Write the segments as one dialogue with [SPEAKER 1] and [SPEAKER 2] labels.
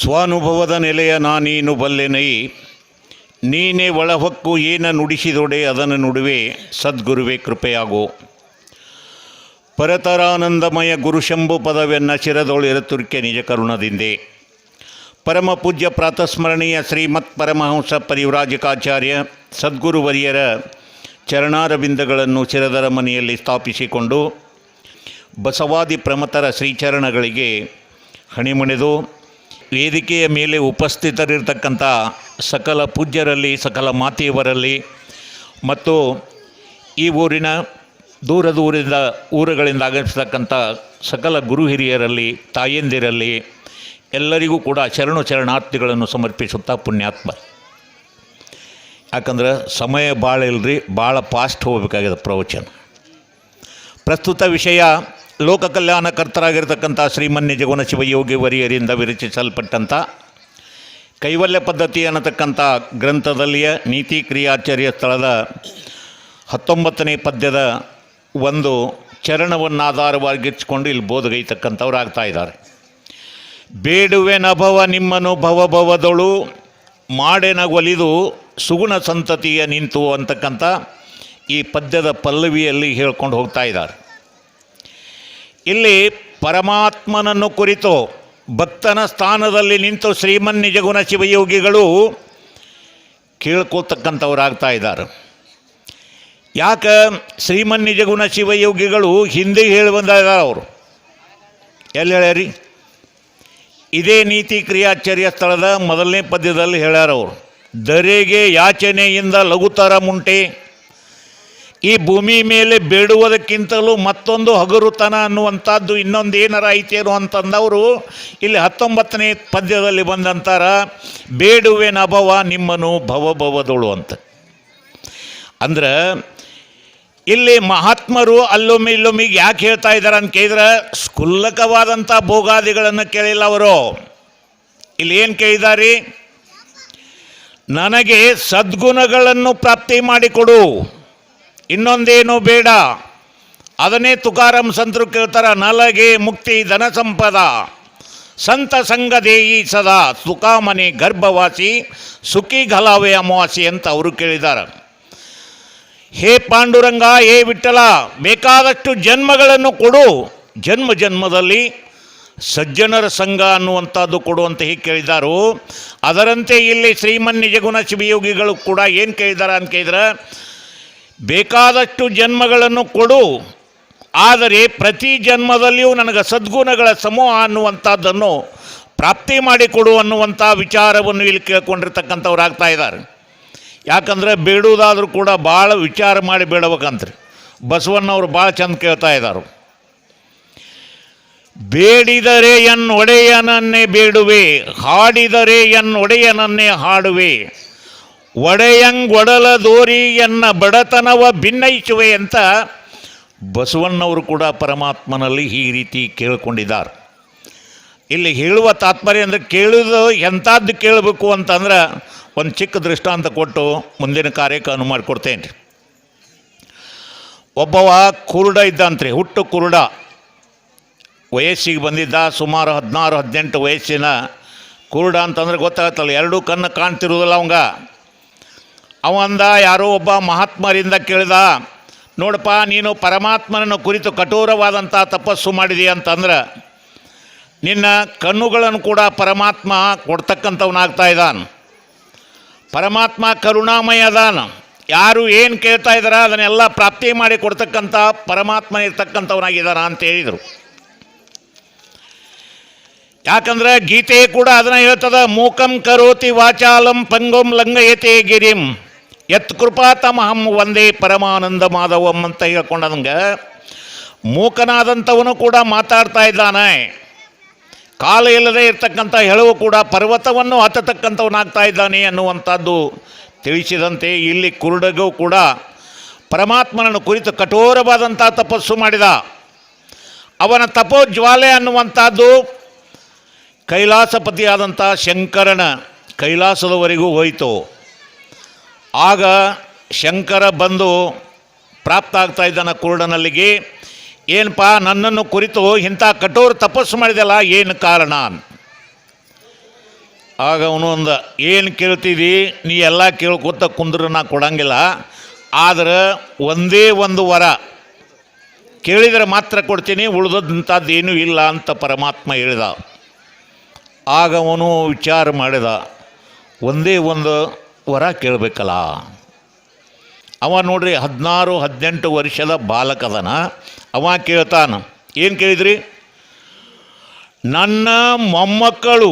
[SPEAKER 1] ಸ್ವಾನುಭವದ ನೆಲೆಯ ನಾನೀನು ಬಲ್ಲೆನೈ. ನೀನೇ ಒಳಹೊಕ್ಕು ಏನ ನುಡಿಸಿದೊಡೆ ಅದನ್ನು ನುಡುವೆ ಸದ್ಗುರುವೆ ಕೃಪೆಯಾಗೋ. ಪರತರಾನಂದಮಯ ಗುರುಶಂಭು ಪದವೆನ್ನ ಶಿರದೊಳಿರ ತುರ್ಕೆ ನಿಜ ಕರುಣದಿಂದೆ. ಪರಮ ಪೂಜ್ಯ ಪ್ರಾತಸ್ಮರಣೀಯ ಶ್ರೀಮತ್ ಪರಮಹಂಸ ಪರಿವ್ರಾಜಕಾಚಾರ್ಯ ಸದ್ಗುರುವರಿಯರ ಚರಣಾರವಿಂದಗಳನ್ನು ಶಿರದರ ಮನೆಯಲ್ಲಿ ಸ್ಥಾಪಿಸಿಕೊಂಡು ಬಸವಾದಿ ಪ್ರಮತರ ಶ್ರೀಚರಣಗಳಿಗೆ ಹಣಿಮುಣಿದು ವೇದಿಕೆಯ ಮೇಲೆ ಉಪಸ್ಥಿತರಿರ್ತಕ್ಕಂಥ ಸಕಲ ಪೂಜ್ಯರಲ್ಲಿ, ಸಕಲ ಮಾತೆಯವರಲ್ಲಿ ಮತ್ತು ಈ ಊರಿನ ದೂರ ದೂರದ ಊರುಗಳಿಂದ ಆಗಮಿಸ್ತಕ್ಕಂಥ ಸಕಲ ಗುರು ಹಿರಿಯರಲ್ಲಿ, ತಾಯಂದಿರಲ್ಲಿ ಎಲ್ಲರಿಗೂ ಕೂಡ ಶರಣು ಶರಣಾರ್ಥಿಗಳನ್ನು ಸಮರ್ಪಿಸುತ್ತಾ ಪುಣ್ಯಾತ್ಮ. ಯಾಕಂದ್ರೆ ಸಮಯ ಭಾಳ ಇಲ್ಲರಿ ಭಾಳ ಫಾಸ್ಟ್ ಹೋಗಬೇಕಾಗಿದೆ ಪ್ರವಚನ. ಪ್ರಸ್ತುತ ವಿಷಯ ಲೋಕ ಕಲ್ಯಾಣಕರ್ತರಾಗಿರ್ತಕ್ಕಂಥ ಶ್ರೀಮನ್ಯ ಜಗವನ ಶಿವಯೋಗಿ ವರಿಯರಿಂದ ವಿರಚಿಸಲ್ಪಟ್ಟಂಥ ಕೈವಲ್ಯ ಪದ್ಧತಿ ಅನ್ನತಕ್ಕಂಥ ಗ್ರಂಥದಲ್ಲಿಯ ನೀತಿ ಕ್ರಿಯಾಚಾರ್ಯ ಸ್ಥಳದ ಹತ್ತೊಂಬತ್ತನೇ ಪದ್ಯದ ಒಂದು ಚರಣವನ್ನು ಚರಣವನ್ನಾಧಾರವಾಗಿಟ್ಕೊಂಡು ಇಲ್ಲಿ ಬೋಧಗೈತಕ್ಕಂಥವ್ರು ಆಗ್ತಾ ಇದ್ದಾರೆ. ಬೇಡುವೆ ನಭವ ನಿಮ್ಮನು ಭವಭವದೊಳು ಮಾಡೆನ ಒಲಿದು ಸುಗುಣ ಸಂತತಿಯ ನಿಂತು ಅಂತಕ್ಕಂಥ ಈ ಪದ್ಯದ ಪಲ್ಲವಿಯಲ್ಲಿ ಹೇಳ್ಕೊಂಡು ಹೋಗ್ತಾ ಇದ್ದಾರೆ. ಇಲ್ಲಿ ಪರಮಾತ್ಮನನ್ನು ಕುರಿತು ಭಕ್ತನ ಸ್ಥಾನದಲ್ಲಿ ನಿಂತು ಶ್ರೀಮನ್ ನಿಜಗುಣ ಶಿವಯೋಗಿಗಳು ಕೇಳ್ಕೊಳ್ತಕ್ಕಂಥವರಾಗ್ತಾ ಇದ್ದಾರೆ. ಯಾಕೆ ಶ್ರೀಮನ್ ನಿಜಗುಣ ಶಿವಯೋಗಿಗಳು ಹಿಂದೆ ಹೇಳಿ ಬಂದಾಗ ಅವರು? ಎಲ್ಲಿ ಹೇಳ್ಯಾರಿ? ಇದೇ ನೀತಿ ಕ್ರಿಯಾಚರ್ಯ ಸ್ಥಳದ ಮೊದಲನೇ ಪದ್ಯದಲ್ಲಿ ಹೇಳ್ಯಾರವರು ದರೆಗೆ ಯಾಚನೆಯಿಂದ ಲಘುತರ ಮುಂಟೆ ಈ ಭೂಮಿ ಮೇಲೆ ಬೇಡುವುದಕ್ಕಿಂತಲೂ ಮತ್ತೊಂದು ಹಗುರುತನ ಅನ್ನುವಂಥದ್ದು ಇನ್ನೊಂದು ಏನಾರ ಐತೇನು ಅಂತಂದವರು ಇಲ್ಲಿ ಹತ್ತೊಂಬತ್ತನೇ ಪದ್ಯದಲ್ಲಿ ಬಂದಂತಾರ, ಬೇಡುವೇನ ಅಭವ ನಿಮ್ಮನು ಭವಭವದಳು ಅಂತ. ಅಂದ್ರೆ ಇಲ್ಲಿ ಮಹಾತ್ಮರು ಅಲ್ಲೊಮ್ಮೆ ಇಲ್ಲೊಮ್ಮೆ ಯಾಕೆ ಹೇಳ್ತಾ ಇದ್ದಾರೆ ಅಂತ ಕೇಳಿದ್ರೆ, ಸ್ಕುಲ್ಲಕವಾದಂಥ ಭೋಗಾದಿಗಳನ್ನು ಕೇಳಿಲ್ಲ ಅವರು. ಇಲ್ಲಿ ಏನು ಕೇಳಿದಾರಿ? ನನಗೆ ಸದ್ಗುಣಗಳನ್ನು ಪ್ರಾಪ್ತಿ ಮಾಡಿಕೊಡು. ಇನ್ನೊಂದೇನು ಬೇಡ. ಅದನ್ನೇ ತುಕಾರಾಮ್ ಸಂತರು ಕೇಳ್ತಾರ, ನಲಗೆ ಮುಕ್ತಿ ಧನ ಸಂಪದ. ಸಂತ ಸಂಗದೇಯಿ ಸದಾ ಸುಖಾಮನೆ ಗರ್ಭವಾಸಿ, ಸುಖಿ ಘಲಾವೆ ಅಮಾವಾಸಿ ಅಂತ ಅವರು ಕೇಳಿದ್ದಾರೆ ಹೇ ಪಾಂಡುರಂಗ, ಹೇ ವಿಠಲ ಬೇಕಾದಷ್ಟು ಜನ್ಮಗಳನ್ನು ಕೊಡು. ಜನ್ಮ ಜನ್ಮದಲ್ಲಿ ಸಜ್ಜನರ ಸಂಘ ಅನ್ನುವಂಥದ್ದು ಕೊಡು ಅಂತ ಹೀಗೆ ಕೇಳಿದ್ದಾರು ಅದರಂತೆ ಇಲ್ಲಿ ಶ್ರೀಮನ್ ನಿಜಗುಣ ಶಿವಯೋಗಿಗಳು ಕೂಡ ಏನು ಕೇಳಿದಾರ ಅಂತ ಕೇಳಿದ್ರೆ ಬೇಕಾದಷ್ಟು ಜನ್ಮಗಳನ್ನು ಕೊಡು. ಆದರೆ ಪ್ರತಿ ಜನ್ಮದಲ್ಲಿಯೂ ನನಗೆ ಸದ್ಗುಣಗಳ ಸಮೂಹ ಅನ್ನುವಂಥದ್ದನ್ನು ಪ್ರಾಪ್ತಿ ಮಾಡಿಕೊಡು ಅನ್ನುವಂಥ ವಿಚಾರವನ್ನು ಇಲ್ಲಿ ಕೇಳ್ಕೊಂಡಿರ್ತಕ್ಕಂಥವ್ರು ಆಗ್ತಾ ಇದ್ದಾರೆ. ಯಾಕಂದರೆ ಬೇಡುವುದಾದರೂ ಕೂಡ ಭಾಳ ವಿಚಾರ ಮಾಡಿ ಬೇಡಬೇಕಂತ್ರಿ. ಬಸವಣ್ಣವರು ಭಾಳ ಚಂದ ಕೇಳ್ತಾ ಇದ್ದಾರೆ. ಬೇಡಿದರೆ ಎನ್ ಒಡೆಯನನ್ನೇ ಬೇಡುವೆ, ಹಾಡಿದರೆ ಎನ್ ಒಡೆಯನನ್ನೇ ಹಾಡುವೆ. ಒಡೆಯಂಗ್ ದೋರಿಯನ್ನ ಬಡತನವ ಭಿನ್ನೈಸುವೆ ಅಂತ ಬಸವಣ್ಣವರು ಕೂಡ ಪರಮಾತ್ಮನಲ್ಲಿ ಈ ರೀತಿ ಕೇಳಿಕೊಂಡಿದ್ದಾರೆ. ಇಲ್ಲಿ ಹೇಳುವ ತಾತ್ಪರ್ಯ ಅಂದರೆ ಕೇಳಿದು ಎಂಥದ್ದು ಕೇಳಬೇಕು ಅಂತಂದ್ರೆ ಒಂದು ಚಿಕ್ಕ ದೃಷ್ಟಾಂತ ಕೊಟ್ಟು ಮುಂದಿನ ಕಾರ್ಯಕ್ಕೆ ಅನು ಮಾಡಿಕೊಡ್ತೇನೆ. ಒಬ್ಬವ ಕುರುಡ ಇದ್ದಂತ್ರಿ, ಹುಟ್ಟು ಕುರುಡ. ವಯಸ್ಸಿಗೆ ಬಂದಿದ್ದ ಸುಮಾರು ಹದಿನಾರು, ಹದಿನೆಂಟು ವಯಸ್ಸಿನ ಕುರುಡ ಅಂತಂದ್ರೆ ಗೊತ್ತಾಗತ್ತಲ್ಲ ಎರಡೂ ಕಣ್ಣು ಕಾಣ್ತಿರೋದಿಲ್ಲ ಅವಂಗ. ಅವಂದ ಯಾರೋ ಒಬ್ಬ ಮಹಾತ್ಮರಿಂದ ಕೇಳಿದ, ನೋಡಪ್ಪ, ನೀನು ಪರಮಾತ್ಮನನ್ನು ಕುರಿತು ಕಠೋರವಾದಂಥ ತಪಸ್ಸು ಮಾಡಿದೀಯ ಅಂತಂದ್ರೆ, ನಿನ್ನ ಕಣ್ಣುಗಳನ್ನು ಕೂಡ ಪರಮಾತ್ಮ ಕೊಡ್ತಕ್ಕಂಥವನಾಗ್ತಾ ಇದ್ದಾನೆ. ಪರಮಾತ್ಮ ಕರುಣಾಮಯ ಅದಾನ. ಯಾರು ಏನು ಕೇಳ್ತಾ ಇದ್ದಾರ ಅದನ್ನೆಲ್ಲ ಪ್ರಾಪ್ತಿ ಮಾಡಿ ಕೊಡ್ತಕ್ಕಂಥ ಪರಮಾತ್ಮ ಇರ್ತಕ್ಕಂಥವನಾಗಿದ್ದಾನ ಅಂತ ಹೇಳಿದರು. ಯಾಕಂದ್ರೆ ಗೀತೆ ಕೂಡ ಅದನ್ನು ಹೇಳ್ತದ, ಮೂಕಂ ಕರೋತಿ ವಾಚಾಲಂ ಪಂಗಂ ಲಂಗಯತೆ ಗಿರಿಂ. ಯತ್ ಕೃಪಾತಮಹಂ ಒಂದೇ ಪರಮಾನಂದ ಮಾಧವಂ ಅಂತ ಹೇಳ್ಕೊಂಡಂಗೆ ಮೂಕನಾದಂಥವನು ಕೂಡ ಮಾತಾಡ್ತಾ ಇದ್ದಾನೆ. ಕಾಲ ಇಲ್ಲದೆ ಇರ್ತಕ್ಕಂಥ ಹೇಳುವ ಕೂಡ ಪರ್ವತವನ್ನು ಹತ್ತತಕ್ಕಂಥವನಾಗ್ತಾ ಇದ್ದಾನೆ ಅನ್ನುವಂಥದ್ದು ತಿಳಿಸಿದಂತೆ ಇಲ್ಲಿ ಕುರುಡಗೂ ಕೂಡ ಪರಮಾತ್ಮನನ್ನು ಕುರಿತು ಕಠೋರವಾದಂಥ ತಪಸ್ಸು ಮಾಡಿದ. ಅವನ ತಪೋಜ್ವಾಲೆ ಅನ್ನುವಂಥದ್ದು ಕೈಲಾಸಪತಿಯಾದಂಥ ಶಂಕರನ ಕೈಲಾಸದವರೆಗೂ ಹೋಯಿತು. ಆಗ ಶಂಕರ ಬಂದು ಪ್ರಾಪ್ತ ಆಗ್ತಾ ಇದ್ದಾನ ಕುರುಡನಲ್ಲಿಗೆ ಏನಪ್ಪ ನನ್ನನ್ನು ಕುರಿತು ಇಂಥ ಕಠೋರ ತಪಸ್ಸು ಮಾಡಿದಲ್ಲ ಏನು ಕಾರಣ? ಆಗ ಅವನು ಒಂದು ಏನು ಕೇಳ್ತೀವಿ ನೀ ಎಲ್ಲ ಕೇಳ್ಕೊತ ಕುಂದ್ರೆ ನಾ ಕೊಡಂಗಿಲ್ಲ. ಆದ್ರೆ ಒಂದೇ ಒಂದು ವರ. ಕೇಳಿದರೆ ಮಾತ್ರ ಕೊಡ್ತೀನಿ ಉಳಿದದಂಥದ್ದೇನೂ ಏನೂ ಇಲ್ಲ ಅಂತ ಪರಮಾತ್ಮ ಹೇಳಿದ. ಆಗ ಅವನು ವಿಚಾರ ಮಾಡಿದ, ಒಂದೇ ಒಂದು ವರ ಕೇಳಬೇಕಲ್ಲ. ಅವ ನೋಡ್ರಿ ಹದಿನಾರು, ಹದಿನೆಂಟು ವರ್ಷದ ಬಾಲಕದನ. ಅವ ಕೇಳ್ತಾನ, ಏನು ಕೇಳಿದ್ರಿ? ನನ್ನ ಮೊಮ್ಮಕ್ಕಳು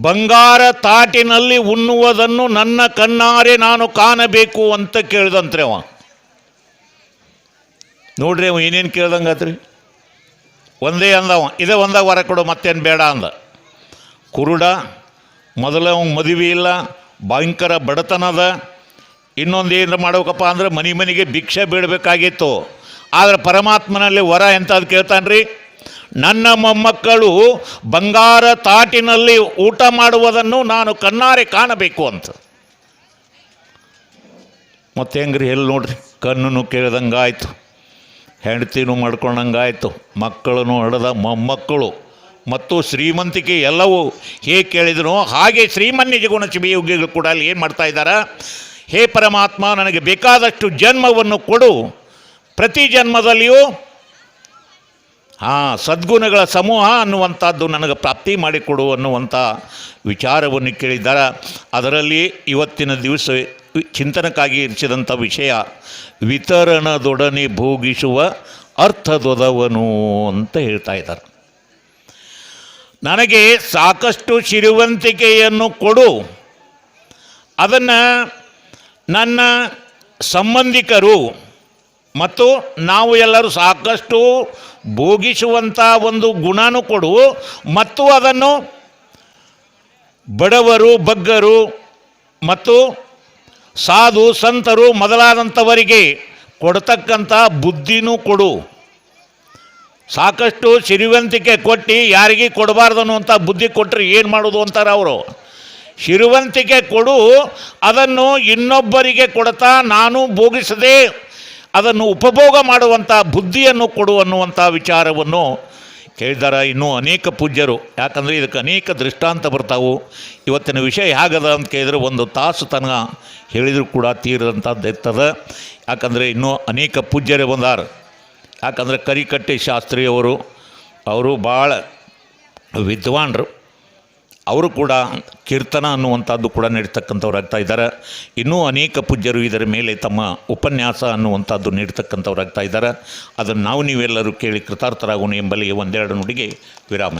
[SPEAKER 1] ಬಂಗಾರ ತಾಟಿನಲ್ಲಿ ಉಣ್ಣುವುದನ್ನು ನನ್ನ ಕಣ್ಣಾರೆ ನಾನು ಕಾಣಬೇಕು ಅಂತ ಕೇಳಿದಂತ್ರಿ ಅವ. ನೋಡ್ರಿ ಅವ ಏನೇನು ಕೇಳ್ದಂಗಾತ್ರಿ? ಒಂದೇ ಅಂದವ, ಇದೇ ಒಂದಾಗ ವರ ಕೊಡು, ಮತ್ತೇನು ಬೇಡ ಅಂದ. ಕುರುಡ, ಮೊದಲ ಅವ್ನು ಮದುವೆ ಇಲ್ಲ ಭಯಂಕರ ಬಡತನದ ಇನ್ನೊಂದು ಏನು ಮಾಡ್ಬೇಕಪ್ಪ ಅಂದ್ರೆ ಮನೆ ಮನೆಗೆ ಭಿಕ್ಷೆ ಬೀಳಬೇಕಾಗಿತ್ತು ಆದರೆ ಪರಮಾತ್ಮನಲ್ಲಿ ವರ ಎಂಥದ್ದು ಕೇಳ್ತಾನ್ರಿ? ನನ್ನ ಮೊಮ್ಮಕ್ಕಳು ಬಂಗಾರ ತಾಟಿನಲ್ಲಿ ಊಟ ಮಾಡುವುದನ್ನು ನಾನು ಕಣ್ಣಾರೆ ಕಾಣಬೇಕು ಅಂತ. ಮತ್ತೆ ಹೆಂಗ್ರಿ ಎಲ್ಲಿ ನೋಡ್ರಿ? ಕಣ್ಣನ್ನು ಕೇಳ್ದಂಗಾಯ್ತು. ಹೆಂಡತಿನೂ ಮಾಡ್ಕೊಂಡಂಗಾಯ್ತು. ಮಕ್ಕಳನ್ನು ಹಡ್ದ ಮೊಮ್ಮಕ್ಕಳು. ಮತ್ತು ಶ್ರೀಮಂತಿಕೆ ಎಲ್ಲವೂ ಹೇಗೆ ಕೇಳಿದ್ರು ಹಾಗೆ ಶ್ರೀಮನ್ಯ ಗುಣ ಚಿಬಿಯೋಗಿಗಳು ಕೂಡ ಅಲ್ಲಿ ಏನು ಮಾಡ್ತಾ ಇದ್ದಾರೆ? ಹೇ ಪರಮಾತ್ಮ, ನನಗೆ ಬೇಕಾದಷ್ಟು ಜನ್ಮವನ್ನು ಕೊಡು. ಪ್ರತಿ ಜನ್ಮದಲ್ಲಿಯೂ ಹಾಂ, ಸದ್ಗುಣಗಳ ಸಮೂಹ ಅನ್ನುವಂಥದ್ದು ನನಗೆ ಪ್ರಾಪ್ತಿ ಮಾಡಿಕೊಡು ಅನ್ನುವಂಥ ವಿಚಾರವನ್ನು ಕೇಳಿದ್ದಾರೆ? ಅದರಲ್ಲಿ ಇವತ್ತಿನ ದಿವಸ ಚಿಂತನಕ್ಕಾಗಿ ಇರಿಸಿದಂಥ ವಿಷಯ, ವಿತರಣದೊಡನೆ ಭೋಗಿಸುವ ಅರ್ಥದೊದವನು ಅಂತ ಹೇಳ್ತಾ ಇದ್ದಾರೆ. ನನಗೆ ಸಾಕಷ್ಟು ಸಿರಿವಂತಿಕೆಯನ್ನು ಕೊಡು. ಅದನ್ನು ನನ್ನ ಸಂಬಂಧಿಕರು ಮತ್ತು ನಾವು ಎಲ್ಲರೂ ಸಾಕಷ್ಟು ಭೋಗಿಸುವಂಥ ಒಂದು ಗುಣನೂ ಕೊಡು ಮತ್ತು ಅದನ್ನು ಬಡವರು, ಬಗ್ಗರು ಮತ್ತು ಸಾಧು, ಸಂತರು ಮೊದಲಾದಂಥವರಿಗೆ ಕೊಡ್ತಕ್ಕಂಥ ಬುದ್ಧಿನೂ ಕೊಡು. ಸಾಕಷ್ಟು ಸಿರಿವಂತಿಕೆ ಕೊಟ್ಟು ಯಾರಿಗೆ ಕೊಡಬಾರ್ದು ಅನ್ನುವಂಥ ಬುದ್ಧಿ ಕೊಟ್ಟರೆ ಏನು ಮಾಡೋದು ಅಂತಾರೆ ಅವರು? ಸಿರಿವಂತಿಕೆ ಕೊಡು, ಅದನ್ನು ಇನ್ನೊಬ್ಬರಿಗೆ ಕೊಡ್ತಾ ನಾನು ಭೋಗಿಸದೆ ಅದನ್ನು ಉಪಭೋಗ ಮಾಡುವಂಥ ಬುದ್ಧಿಯನ್ನು ಕೊಡು ಅನ್ನುವಂಥ ವಿಚಾರವನ್ನು ಕೇಳಿದಾರ ಇನ್ನೂ ಅನೇಕ ಪೂಜ್ಯರು. ಯಾಕಂದರೆ ಇದಕ್ಕೆ ಅನೇಕ ದೃಷ್ಟಾಂತ ಬರ್ತಾವು. ಇವತ್ತಿನ ವಿಷಯ ಹೇಗದ ಅಂತ ಕೇಳಿದರೆ ಒಂದು ತಾಸು ತನಕ ಹೇಳಿದರೂ ಕೂಡ ತೀರದಂಥದ್ದು ಇರ್ತದೆ. ಯಾಕಂದರೆ ಇನ್ನೂ ಅನೇಕ ಪೂಜ್ಯರೇ ಬಂದಾರ. ಯಾಕಂದರೆ ಕರಿಕಟ್ಟೆ ಶಾಸ್ತ್ರಿಯವರು, ಅವರು ಭಾಳ ವಿದ್ವಾನರು. ಅವರು ಕೂಡ ಕೀರ್ತನ ಅನ್ನುವಂಥದ್ದು ಕೂಡ ನೀಡ್ತಕ್ಕಂಥವ್ರು ಆಗ್ತಾ ಇದ್ದಾರೆ. ಇನ್ನೂ ಅನೇಕ ಪೂಜ್ಯರು ಇದರ ಮೇಲೆ ತಮ್ಮ ಉಪನ್ಯಾಸ ಅನ್ನುವಂಥದ್ದು ನೀಡ್ತಕ್ಕಂಥವ್ರು ಆಗ್ತಾ ಇದ್ದಾರೆ. ಅದನ್ನು ನಾವು ನೀವೆಲ್ಲರೂ ಕೇಳಿ ಕೃತಾರ್ಥರಾಗೋಣ ಎಂಬಲ್ಲಿ ಒಂದೆರಡು ನುಡಿಗೆ ವಿರಾಮ.